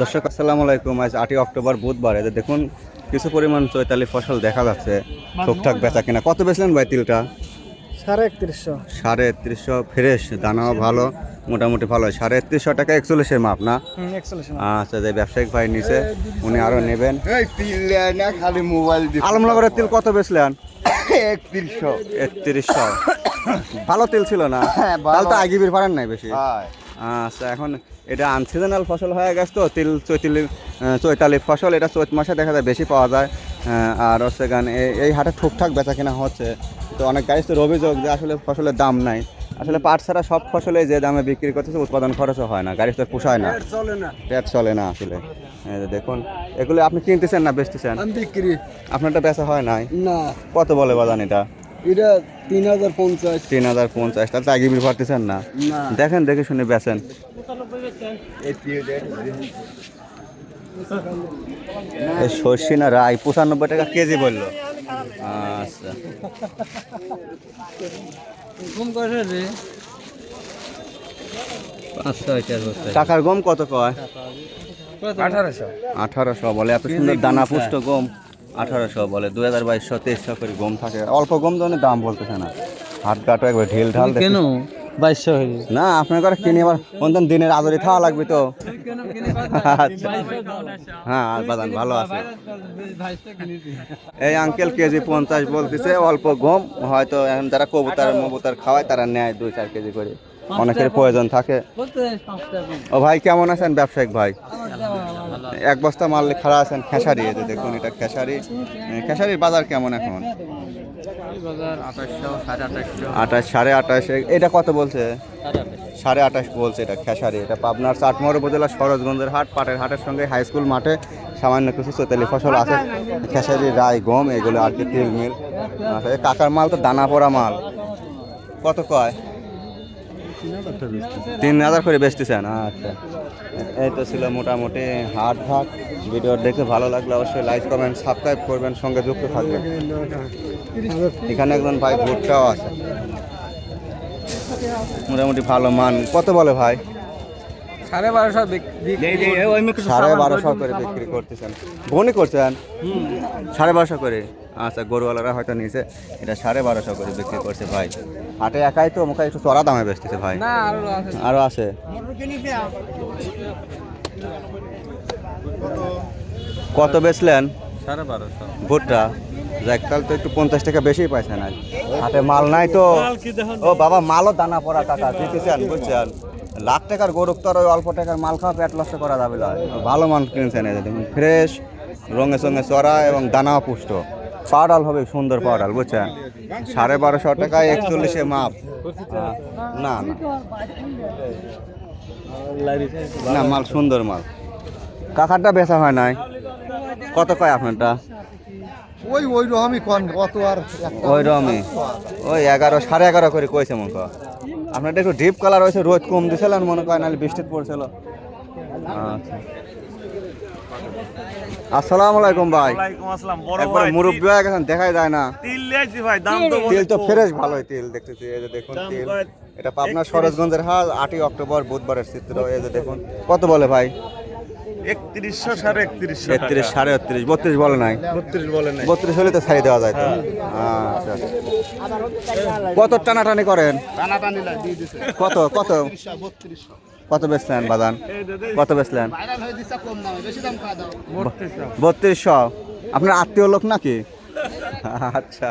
দর্শক আসসালামু আলাইকুম। আজ আটই অক্টোবর বুধবার। এদের দেখুন কিছু পরিমাণ চৈতালি ফসল দেখা যাচ্ছে। ঠিকঠাক বেচা কিনা। কত বেচলেন ভাই তিলটা? সাড়ে একত্রিশশো। সাড়ে একত্রিশশো ফ্রেশ দানাও ভালো মোটামুটি ভালো। সাড়ে একত্রিশশো টাকা একচল্লিশের মাপ না? আচ্ছা যে ব্যবসায়িক ভাই নিচে উনি আরও নেবেন। এই তিল দেয় খালি মোবাইল আলমনগরের তিল কত বেচলেন? একত্রিশশো। একত্রিশশো। ভালো তিল ছিল না? হ্যাঁ, তাহলে তো আগিবির পারেন নাই বেশি। হয়। আচ্ছা এখন এটা আনসিজনাল ফসল হয়ে গেছে তো তিল চৈতালি চৈতালি ফসল এটা চৈত মাসে দেখা যায় বেশি পাওয়া যায়। আর হচ্ছে গান এই- হাটে ঠুকঠাক বেচা কেনা হচ্ছে। তো অনেক গাড়ি তো অভিযোগ যে আসলে ফসলের দাম নাই। আসলে পাট ছাড়া সব ফসলে যে দামে বিক্রি করতেছে উৎপাদন খরচও হয় না। গাড়ি তো পোষায় না। চলে না। পেট চলে না আসলে। দেখুন এগুলো আপনি কিনতেছেন না বেচতেছেন? বিক্রি। আপনারটা বেচা হয় নাই? না। কত বলে বাজান এটা? এটা তিন হাজার পঞ্চাশ। তিন হাজার পঞ্চাশ তাহলে আগিবির পারতেছেন না। না। দেখেন দেখে শুনে তিল সর্ষে না রাই পঁচানব্বই টাকা কেজি বলল। আচ্ছা। টাকার গম কত কয়? আঠারোশো। আঠারোশো বলে এত সুন্দর দানা পুষ্ট গম। আঠারোশো বলে দুই হাজার বাইশশো তেইশশো করে গম থাকে। অল্প গম ধরনের দাম বলতেছে না। হাট কাটো একবার ঢিল ঢাল কেন বাইশশো হয়ে না আপনার ঘরে কিনে আবার কোন দিনের আদরি খাওয়া লাগবে তো। আচ্ছা। হ্যাঁ বাদান ভালো আছে। এই আঙ্কেল কেজি পঞ্চাশ বলতেছে অল্প গম। হয়তো এখন যারা কবুতার মবুতার খাওয়ায় তারা নেয় দুই চার কেজি করে। অনেকের প্রয়োজন থাকে। ও ভাই কেমন আছেন ব্যবসায়িক ভাই? এক বস্তা মাল খাড়া আছেন খেসারি যে দেখুন এটা খেসারি। খেসারির বাজার কেমন এখন? আঠাশ, সাড়ে আঠাশ এটা কত বলছে? সাড়ে আঠাশ বলছে এটা খেসারি। এটা পাবনার চাটমোহর উপজেলা সরোজগঞ্জের হাট, পাটের হাটের সঙ্গে হাই স্কুল মাঠে সামান্য কিছু চৈতালি ফসল আছে। খেসারি, রাই, গম, এগুলো আর কি তিল মিল। আচ্ছা কাকার মাল তো দানা পড়া মাল। কত কয়? তিন হাজার করে বেচতেছেন আচ্ছা। এই তো ছিল মোটামুটি হাট ঘাট ভিডিও দেখে ভালো লাগলে অবশ্যই লাইক কমেন্ট সাবস্ক্রাইব করবেন সঙ্গে যুক্ত থাকবেন। এখানে একজন ভাই ভুট্টাও আছে। মোটামুটি ভালো মান। কত বলে ভাই? সাড়ে বারোশো সাড়ে বারোশো করে বিক্রি করতেছেন। বনি করছেন? সাড়ে বারোশো করে? আচ্ছা গরুওয়ালারা হয়তো নিচে এটা সাড়ে বারোশো করে বিক্রি করছে ভাই। হাটে একাই তো মুখে একটু চড়া দামে বেচতেছে ভাই। আরও আছে। আরও আছে। কত বেচলেন? সাড়ে বারোশো। ভুট্টা। যাক তাহলে তো একটু পঞ্চাশ টাকা বেশি পাইছেন আজ হাতে মাল নাই তো। ও বাবা মালও দানা পড়া টাকা দিতেছেন বুঝছেন? লাখ টাকার গরু তো আর ওই অল্প টাকার মাল খাওয়া পেট নষ্ট করা যাবে না। ভালো মাল কিনছেন ফ্রেশ রঙে সঙ্গে চড়া এবং দানা পুষ্ট। পাউডাল হবে সুন্দর পাউডাল বুঝছেন? সাড়ে বারোশো টাকায় একচল্লিশে মাপ। না না। না মাল সুন্দর মাল। কাকারটা বেচা হয় নাই? কত কয় আপনারটা? ওই ওই রকমই কন কত আর ওই রমই ওই এগারো সাড়ে এগারো করে কইছে মনে কর। আপনারটা একটু ডিপ কালার হয়েছে রোদ কম দিছিলেন মনে করেন নাহলে বৃষ্টি পড়ছিল। আচ্ছা। আসসালামু আলাইকুম ভাই। ওয়ালাইকুম আসসালাম বড় একবার হয়ে গেছেন দেখাই যায় না। তিল লিয়েছি ভাই দাম তো তেল তো ফ্রেশ ভালোই তেল দেখতেছি এই যে দেখুন তেল। এটা পাবনার সরোজগঞ্জের হাল আটই অক্টোবর বুধবারের চিত্র এই যে দেখুন। কত বলে ভাই? একত্রিশশো সাড়ে একত্রিশশো একত্রিশ সাড়ে একত্রিশ বত্রিশ বলে নাই? বত্রিশ বলে নাই। বত্রিশ হলে তো ছাড়ি দেওয়া যায় তো। আচ্ছা কত টানাটানি করেন? টানাটানি কত কত? কত বেচলেন বাদান কত বেচলেন? ভাইরাল হয়ে দিছে কম দামে বেশি দাম খাওয়া দাও। বত্রিশশো। আপনার আত্মীয় লোক নাকি? আচ্ছা।